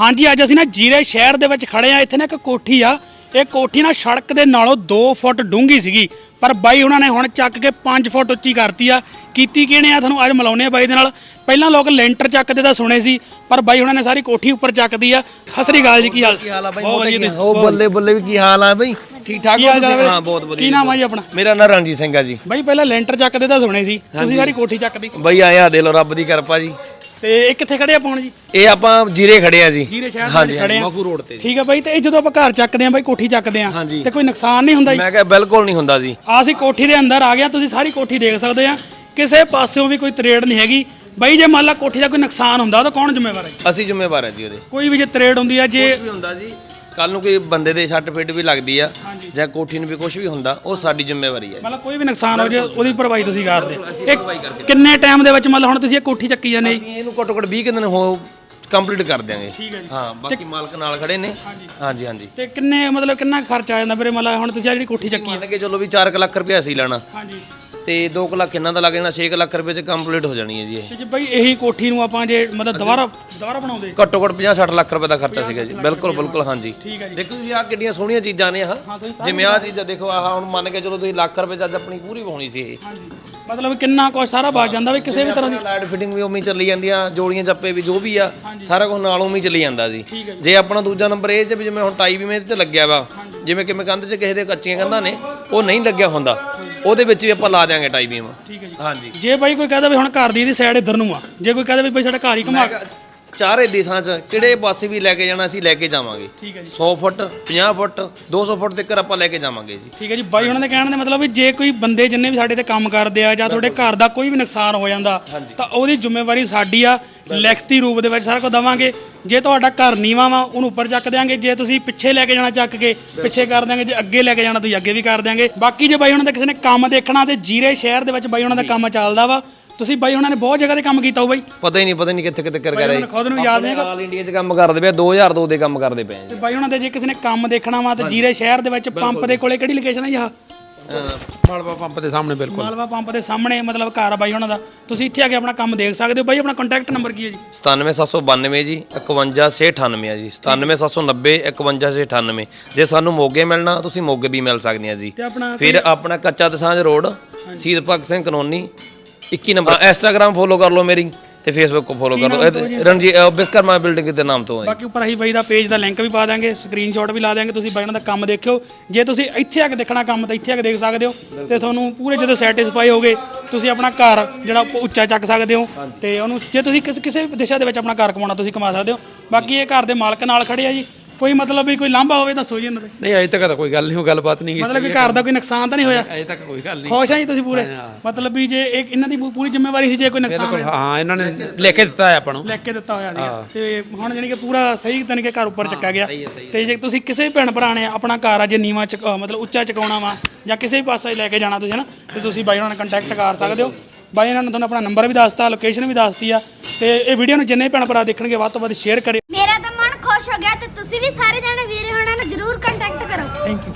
ਹਾਂਜੀ ਅੱਜ ਅਸੀਂ ਨਾ ਜੀਰੇ ਸ਼ਹਿਰ ਦੇ ਵਿੱਚ ਖੜੇ ਆ ਇੱਥੇ ਨਾ ਇੱਕ ਕੋਠੀ ਆ। ਇਹ ਕੋਠੀ ਨਾ ਸੜਕ ਦੇ ਨਾਲੋਂ 2 ਫੁੱਟ ਡੂੰਘੀ ਸੀਗੀ। ਪਰ ਬਾਈ ਉਹਨਾਂ ਨੇ ਹੁਣ ਚੱਕ ਕੇ 5 ਫੁੱਟ ਉੱਚੀ ਕਰਤੀ ਆ। ਕੀਤੀ ਕਿਹਨੇ ਆ? ਤੁਹਾਨੂੰ ਅੱਜ ਮਿਲਾਉਨੇ ਆ ਬਾਈ ਦੇ ਨਾਲ। ਪਹਿਲਾਂ ਲੋਕ ਲੈਂਟਰ ਚੱਕਦੇ ਤਾਂ ਸੁਣੇ ਸੀ ਪਰ ਬਾਈ ਉਹਨਾਂ ਨੇ ਸਾਰੀ ਕੋਠੀ ਉੱਪਰ ਚੱਕਦੀ ਆ। ਸਸਰੀ ਗਾਲ ਜੀ ਕੀ ਹਾਲ? ਕੀ ਹਾਲ ਆ ਬਾਈ? ਬਹੁਤ ਵਧੀਆ ਕੀ ਉਹ ਬੱਲੇ ਬੱਲੇ ਵੀ ਕੀ ਹਾਲ ਆ ਬਾਈ? ਠੀਕ ਠਾਕ ਕੀ ਹੋ ਹਾਲ ਚਾਲ ਤੁਸੀਂ ਹਾਂ? ਬਹੁਤ ਵਧੀਆ ਕੀ ਨਾਮ ਆ ਜੀ ਆਪਣਾ? ਮੇਰਾ ਨਾਂ ਰਣਜੀਤ ਸਿੰਘ ਆ ਜੀ। ਬਾਈ ਪਹਿਲਾਂ ਲੈਂਟਰ ਚੱਕਦੇ ਤਾਂ ਸੁਣੇ ਸੀ। ਤੁਸੀਂ ਸਾਰੀ ਕੋਠੀ ਚੱਕਦੀ। ਬਾਈ ਆਇਆ ਦੇ ਲੋ ਰੱਬ ਦੀ ਕਿਰਪਾ ਜੀ। ਤੇ ਇਹ ਕਿੱਥੇ ਖੜੇ ਆ ਪਾਉਣ ਜੀ? ਇਹ ਆਪਾਂ ਜੀਰੇ ਖੜੇ ਆ ਜੀ। ਜੀਰੇ ਸ਼ਹਿਰ ਦੇ ਹਾਂਜੀ ਵਿੱਚ ਖੜੇ ਆ। ਮਖੂ ਰੋਡ ਤੇ ਠੀਕ ਆ ਬਾਈ ਤੇ ਇਹ ਜਦੋਂ ਆਪਾਂ ਘਰ ਚੱਕਦੇ ਆ ਬਾਈ ਕੋਠੀ ਚੱਕਦੇ ਆ ਹਾਂਜੀ। ਤੇ ਕੋਈ ਨੁਕਸਾਨ ਨਹੀਂ ਹੁੰਦਾ ਜੀ? ਮੈਂ ਕਿਹਾ ਬਿਲਕੁਲ ਨਹੀਂ ਹੁੰਦਾ ਜੀ। ਆ ਅਸੀਂ ਕੋਠੀ ਦੇ ਅੰਦਰ ਆ ਗਏ ਹਾਂ, ਤੁਸੀਂ ਸਾਰੀ ਕੋਠੀ ਦੇਖ ਸਕਦੇ ਆ। ਕਿਸੇ ਪਾਸਿਓਂ ਵੀ ਕੋਈ ਤਰੇੜ ਨਹੀਂ ਹੈਗੀ। ਬਾਈ ਜੇ ਮੰਨ ਲਾ ਕੋਠੀ ਦਾ ਕੋਈ ਨੁਕਸਾਨ ਹੁੰਦਾ ਤਾਂ ਕੌਣ ਜ਼ਿੰਮੇਵਾਰ ਹੈ? ਅਸੀਂ ਜ਼ਿੰਮੇਵਾਰ ਆ ਜੀ ਉਹਦੇ। ਕੋਈ ਵੀ ਜੇ ਤਰੇੜ ਹੁੰਦੀ ਆ ਜੇ ਵੀ ਹੁੰਦਾ ਜੀ। ਕੱਲ ਨੂੰ ਕੋਈ ਬੰਦੇ ਦੇ ਛੱਟ ਫਿੱਟ ਵੀ ਲੱਗਦੀ ਆ ਜਾਂ ਕੋਠੀ ਨੂੰ ਵੀ ਕੁਝ ਵੀ ਹੁੰਦਾ ਉਹ ਸਾਡੀ ਜ਼ਿੰਮੇਵਾਰੀ ਹੈ ਮਤਲਬ ਕੋਈ ਵੀ ਨੁਕਸਾਨ ਹੋ ਜੇ ਉਹਦੀ ਭਰਵਾਈ ਤੁਸੀਂ ਕਰਦੇ ਇਹ ਕਿੰਨੇ ਟਾਈਮ ਦੇ ਵਿੱਚ ਮਤਲਬ ਹੁਣ ਤੁਸੀਂ ਇਹ ਕੋਠੀ ਚੱਕੀ ਜਾਂਦੇ ਜੀ? ਅਸੀਂ ਇਹਨੂੰ ਘੱਟੋ ਘੱਟ 20 ਕੁ ਦਿਨ ਹੋ ਕੰਪਲੀਟ ਕਰ ਦਿਆਂਗੇ। ਠੀਕ ਹੈ ਜੀ। ਹਾਂ ਬਾਕੀ ਮਾਲਕ ਨਾਲ ਖੜੇ ਨੇ। ਹਾਂਜੀ। ਹਾਂਜੀ ਤੇ ਕਿੰਨੇ ਮਤਲਬ ਕਿੰਨਾ ਖਰਚ ਆ ਜਾਂਦਾ ਵੀਰੇ? ਮਤਲਬ ਹੁਣ ਤੁਸੀਂ ਆ ਜਿਹੜੀ ਕੋਠੀ ਚੱਕੀ ਆ ਮੰਨ ਕੇ ਚਲੋ ਵੀ 4 ਲੱਖ ਰੁਪਏ ਅਸੀਂ ਲੈਣਾ। ਹਾਂਜੀ। ਤੇ 2 ਲੱਖ ਇਹਨਾਂ ਦਾ ਲੱਗ ਜਾਣਾ 6 ਲੱਖ ਰੁਪਏ ਚ ਕੰਪਲੀਟ ਹੋ ਜਾਣੀ ਹੈ ਜੀ ਇਹ। ਤੇ ਜੇ ਬਾਈ ਇਹੀ ਕੋਠੀ ਨੂੰ ਆਪਾਂ ਜੇ ਮਤਲਬ ਦੁਬਾਰਾ ਦੁਬਾਰਾ ਬਣਾਉਂਦੇ? ਘੱਟੋ ਘੱਟ 50 60 ਲੱਖ ਰੁਪਏ ਦਾ ਖਰਚਾ ਸੀਗਾ ਜੀ। ਬਿਲਕੁਲ ਬਿਲਕੁਲ ਹਾਂਜੀ। ਠੀਕ ਹੈ ਜੀ। ਦੇਖੋ ਤੁਸੀਂ ਆ ਕਿੰਨੀਆਂ ਸੋਹਣੀਆਂ ਚੀਜ਼ਾਂ ਨੇ ਆਹ। ਜਿਵੇਂ ਆ ਚੀਜ਼ਾਂ ਦੇਖੋ ਆਹ ਹੁਣ ਮੰਨ ਕੇ ਚਲੋ ਤੁਸੀਂ ਲੱਖ ਰੁਪਏ ਚ ਅੱਜ ਆਪਣੀ ਪੂਰੀ ਹੋਣੀ ਸੀ ਇਹ। ਹਾਂਜੀ। ਮਤਲਬ ਕਿੰਨਾ ਕੁਛ ਸਾਰਾ ਬਚ ਜਾਂਦਾ ਵੀ ਕਿਸੇ ਵੀ ਤਰ੍ਹਾਂ ਦੀ ਲਾਈਟ ਫਿਟਿੰਗ ਵੀ ਉਵੇਂ ਹੀ ਚੱਲੀ ਜਾਂਦੀਆਂ ਜੋੜੀਆਂ ਚੱਪੇ ਵੀ ਜੋ ਵੀ ਆ ਸਾਰਾ ਕੁਝ ਨਾਲ ਉਵੇਂ ਹੀ ਚੱਲੀ ਜਾਂਦਾ ਜੀ। ਜੇ। ਆਪਣਾ ਦੂਜਾ ਨੰਬਰ ਇਹ ਚ ਵੀ ਜਿਵੇਂ ਹੁਣ ਟਾਈ ਵੀ ਮੇਰੇ ਤੇ ਲੱਗਿਆ ਵਾ ਜਿਵੇਂ ਕਿ ਮੈਂ ਕੰਧ 'ਚ ਕਿਸੇ ਦੇ ਕੱਚੀਆਂ ਕੰਧਾਂ ਨੇ ਉਹ ਨਹੀਂ ਲੱਗਿਆ ਹੁੰਦਾ। ਉਹਦੇ ਵਿੱਚ ਵੀ ਆਪਾਂ ਲਾ ਦਿਆਂਗੇ ਟਾਈ ਬੀਮ ਠੀਕ ਹੈ ਜੀ। ਹਾਂਜੀ। ਜੇ ਬਾਈ ਕੋਈ ਕਹਦਾ ਵੀ ਹੁਣ ਘਰ ਦੀ ਇਹਦੀ ਸਾਈਡ ਇੱਧਰ ਨੂੰ ਆ ਜੇ ਕੋਈ ਕਹਦਾ ਵੀ ਬਾਈ ਸਾਡਾ ਘਰ ਹੀ ਘੁਮਾ। ਚਾਰੇ ਦੇਸ਼ਾਂ 'ਚ ਕਿਹੜੇ ਪਾਸੇ ਵੀ ਲੈ ਕੇ ਜਾਣਾ ਅਸੀਂ ਲੈ ਕੇ ਜਾਵਾਂਗੇ। ਠੀਕ ਹੈ ਜੀ। 100 ਫੁੱਟ 50 ਫੁੱਟ 200 ਫੁੱਟ ਤੱਕ ਆਪਾਂ ਲੈ ਕੇ ਜਾਵਾਂਗੇ ਜੀ। ਠੀਕ ਹੈ ਜੀ ਬਾਈ ਉਹਨਾਂ ਦੇ ਕਹਿਣ ਦਾ ਮਤਲਬ ਵੀ ਜੇ ਕੋਈ ਬੰਦੇ ਜਿੰਨੇ ਵੀ ਸਾਡੇ ਤੇ ਕੰਮ ਕਰਦੇ ਆ ਜਾਂ ਤੁਹਾਡੇ ਘਰ ਦਾ ਕੋਈ ਵੀ ਨੁਕਸਾਨ ਹੋ ਜਾਂਦਾ ਤਾਂ ਉਹਦੀ ਜ਼ਿੰਮੇਵਾਰੀ ਸਾਡੀ ਆ ਲਿਖਤੀ ਰੂਪ ਦੇ ਵਿੱਚ ਸਾਰਾ ਕੁਝ ਦਵਾਂਗੇ। ਜੇ ਤੁਹਾਡਾ ਘਰ ਨੀਵਾਂ ਵਾ ਉਹਨੂੰ ਉੱਪਰ ਚੱਕ ਦਿਆਂਗੇ। ਜੇ ਤੁਸੀਂ ਪਿੱਛੇ ਲੈ ਕੇ ਜਾਣਾ ਚੱਕ ਕੇ ਪਿੱਛੇ ਕਰ ਦਿਆਂਗੇ। ਜੇ ਅੱਗੇ ਲੈ ਕੇ ਜਾਣਾ ਤੁਸੀਂ ਅੱਗੇ ਵੀ ਕਰ ਦਿਆਂਗੇ। ਬਾਕੀ ਜੇ ਬਾਈ ਉਹਨਾਂ ਦਾ ਕਿਸੇ ਨੇ ਕੰਮ ਦੇਖਣਾ ਤੇ ਜੀਰੇ ਸ਼ਹਿਰ ਦੇ ਵਿੱਚ ਬਾਈ ਉਹਨਾਂ ਦਾ ਕੰਮ ਚੱਲਦਾ ਵਾ। ਤੁਸੀਂ ਬਾਈ ਉਹਨਾਂ ਨੇ ਬਹੁਤ ਜਗ੍ਹਾ ਤੇ ਕੰਮ ਕੀਤਾ ਹੋ ਬਾਈ। ਪਤਾ ਹੀ ਨਹੀਂ ਪਤਾ ਨਹੀਂ ਕਿੱਥੇ ਕਿੱਥੇ ਕਰ ਕਰ ਉਹਨਾਂ ਖੁਦ ਨੂੰ ਯਾਦ ਨਹੀਂ ਆਲ ਇੰਡੀਆ 'ਚ ਕੰਮ ਕਰਦੇ ਪਏ 2002 ਦੇ ਕੰਮ ਕਰਦੇ ਪਏ ਆ ਤੇ ਬਾਈ ਉਹਨਾਂ ਦੇ ਜੇ ਕਿਸੇ ਨੇ ਕੰਮ ਦੇਖਣਾ ਵਾ ਤੇ ਜੀਰੇ ਸ਼ਹਿਰ ਦੇ ਵਿੱਚ ਪੰਪ ਦੇ ਕੋਲੇ ਕਿਹੜੀ ਲੋਕੇਸ਼ਨ ਹੈ ਜੀ ਆਹ? ਮਾਲਵਾ ਪੰਪ ਦੇ ਸਾਹਮਣੇ ਬਿਲਕੁਲ। ਮਾਲਵਾ ਪੰਪ ਦੇ ਸਾਹਮਣੇ ਮਤਲਬ ਘਰ ਆ ਬਾਈ ਉਹਨਾਂ ਦਾ। ਤੁਸੀਂ ਇੱਥੇ ਆ ਕੇ ਆਪਣਾ ਕੰਮ ਦੇਖ ਸਕਦੇ ਹੋ। ਬਾਈ ਆਪਣਾ ਕੰਟੈਕਟ ਨੰਬਰ ਕੀ ਹੈ ਜੀ? 97792 ਜੀ 51698 ਆ ਜੀ। 97790 51698 ਜੇ ਸਾਨੂੰ ਮੋਗੇ ਮਿਲਣਾ ਤੁਸੀਂ ਮੋਗੇ ਵੀ ਮਿਲ ਸਕਦੇ ਆ ਜੀ। ਤੇ ਆਪਣਾ ਫਿਰ ਆਪਣਾ ਕੱਚਾ Dosanjh road Shaheed Bhagat Singh colony 21 number. Instagram follow ਕਰ ਲਓ ਮੇਰੀ। ਤੇ ਫੇਸਬੁੱਕ ਕੋ ਫੋਲੋ ਕਰ ਲਓ। ਰਣਜੀ ਵਿਸਕਰਮਾ ਬਿਲਡਿੰਗ ਦੇ ਨਾਮ ਤੋਂ ਹੈ। ਬਾਕੀ ਉੱਪਰ ਅਸੀਂ ਬਾਈ ਦਾ ਪੇਜ ਦਾ ਲਿੰਕ ਵੀ ਪਾ ਦਾਂਗੇ ਸਕਰੀਨਸ਼ਾਟ ਵੀ ਲਾ ਦਾਂਗੇ ਤੁਸੀਂ ਬਾਈ ਉਹਨਾਂ ਦਾ ਕੰਮ ਦੇਖਿਓ। ਜੇ ਤੁਸੀਂ ਇੱਥੇ ਆ ਕੇ ਦੇਖਣਾ ਕੰਮ ਤਾਂ ਇੱਥੇ ਆ ਕੇ ਦੇਖ ਸਕਦੇ ਹੋ। ਤੇ ਤੁਹਾਨੂੰ ਪੂਰੇ ਜਦੋਂ ਸੈਟੀਸਫਾਈ ਹੋਗੇ ਤੁਸੀਂ ਆਪਣਾ ਘਰ ਜਿਹੜਾ ਉੱਚਾ ਚੱਕ ਸਕਦੇ ਹੋ। ਤੇ ਉਹਨੂੰ ਜੇ ਤੁਸੀਂ ਕਿਸ- ਕਿਸੇ ਵੀ ਦਿਸ਼ਾ ਦੇ ਵਿੱਚ ਆਪਣਾ ਘਰ ਕਮਾਉਣਾ ਤੁਸੀਂ ਕਮਾ ਸਕਦੇ ਹੋ। ਬਾਕੀ ਇਹ ਘਰ ਦੇ ਮਾਲਕ ਨਾਲ ਖੜੇ ਆ ਜੀ। ਕੋਈ ਮਤਲਬ ਵੀ ਕੋਈ ਲਾਂਭਾ ਹੋਵੇ ਦੱਸੋ ਜੀ ਇਹਨਾਂ ਦੇ। ਨਹੀਂ ਅਜੇ ਤੱਕ ਤਾਂ ਕੋਈ ਗੱਲ ਨਹੀਂ ਉਹ ਗੱਲਬਾਤ ਨਹੀਂ ਮਤਲਬ ਕਿ ਘਰ ਦਾ ਕੋਈ ਨੁਕਸਾਨ ਤਾਂ ਨਹੀਂ ਹੋਇਆ? ਅਜੇ ਤੱਕ ਕੋਈ ਗੱਲ ਨਹੀਂ ਖੁਸ਼ ਆ ਜੀ ਤੁਸੀਂ ਪੂਰੇ? ਮਤਲਬ ਵੀ ਜੇ ਇਹ ਇਹਨਾਂ ਦੀ ਪੂਰੀ ਜ਼ਿੰਮੇਵਾਰੀ ਸੀ ਜੇ ਕੋਈ ਨੁਕਸਾਨ ਬਿਲਕੁਲ ਹਾਂ ਇਹਨਾਂ ਨੇ ਲਿਖ ਕੇ ਦਿੱਤਾ ਹੈ ਆਪਾਂ ਨੂੰ। ਲੈ ਕੇ ਦਿੱਤਾ ਹੋਇਆ ਸੀ ਤੇ ਹੁਣ ਜਾਨੀ ਕਿ ਪੂਰਾ ਸਹੀ ਤਰੀਕੇ ਘਰ ਉੱਪਰ ਚੱਕਿਆ ਗਿਆ। ਤੇ ਜੇ ਤੁਸੀਂ ਕਿਸੇ ਵੀ ਭੈਣ ਭਰਾ ਨੇ ਆਪਣਾ ਘਰ ਆ ਜੇ ਨੀਵਾ ਚ ਮਤਲਬ ਉੱਚਾ ਚਕਾਉਣਾ ਵਾ ਜਾਂ ਕਿਸੇ ਵੀ ਪਾਸੇ ਲੈ ਕੇ ਜਾਣਾ ਤੁਸੀਂ ਹਨਾ ਤੇ ਤੁਸੀਂ ਬਾਈ ਉਹਨਾਂ ਨਾਲ ਕੰਟੈਕਟ ਕਰ ਸਕਦੇ ਹੋ। ਬਾਈ ਇਹਨਾਂ ਨੇ ਤੁਹਾਨੂੰ ਆਪਣਾ ਨੰਬਰ ਵੀ ਦੱਸਤਾ ਲੋਕੇਸ਼ਨ ਵੀ ਦੱਸਤੀ ਆ। ਤੇ ਇਹ ਵੀਡੀਓ ਨੂੰ ਜਿੰਨੇ ਭੈਣ ਭਰਾ ਦੇਖਣਗੇ ਵੱਧ ਤੋਂ ਵੱਧ ਸ਼ੇਅਰ ਕਰਿਓ ਮੇਰਾ ਤਾਂ ਮਨ ਖੁਸ਼ ਹੋ ਗਿਆ ਤੇ ਤੁਸੀਂ ਵੀ ਸਾਰੇ ਜਣੇ ਵੀਰੇ ਹੋਣਾ ਨੂੰ ਜਰੂਰ ਕੰਟੈਕਟ ਕਰੋ। Thank you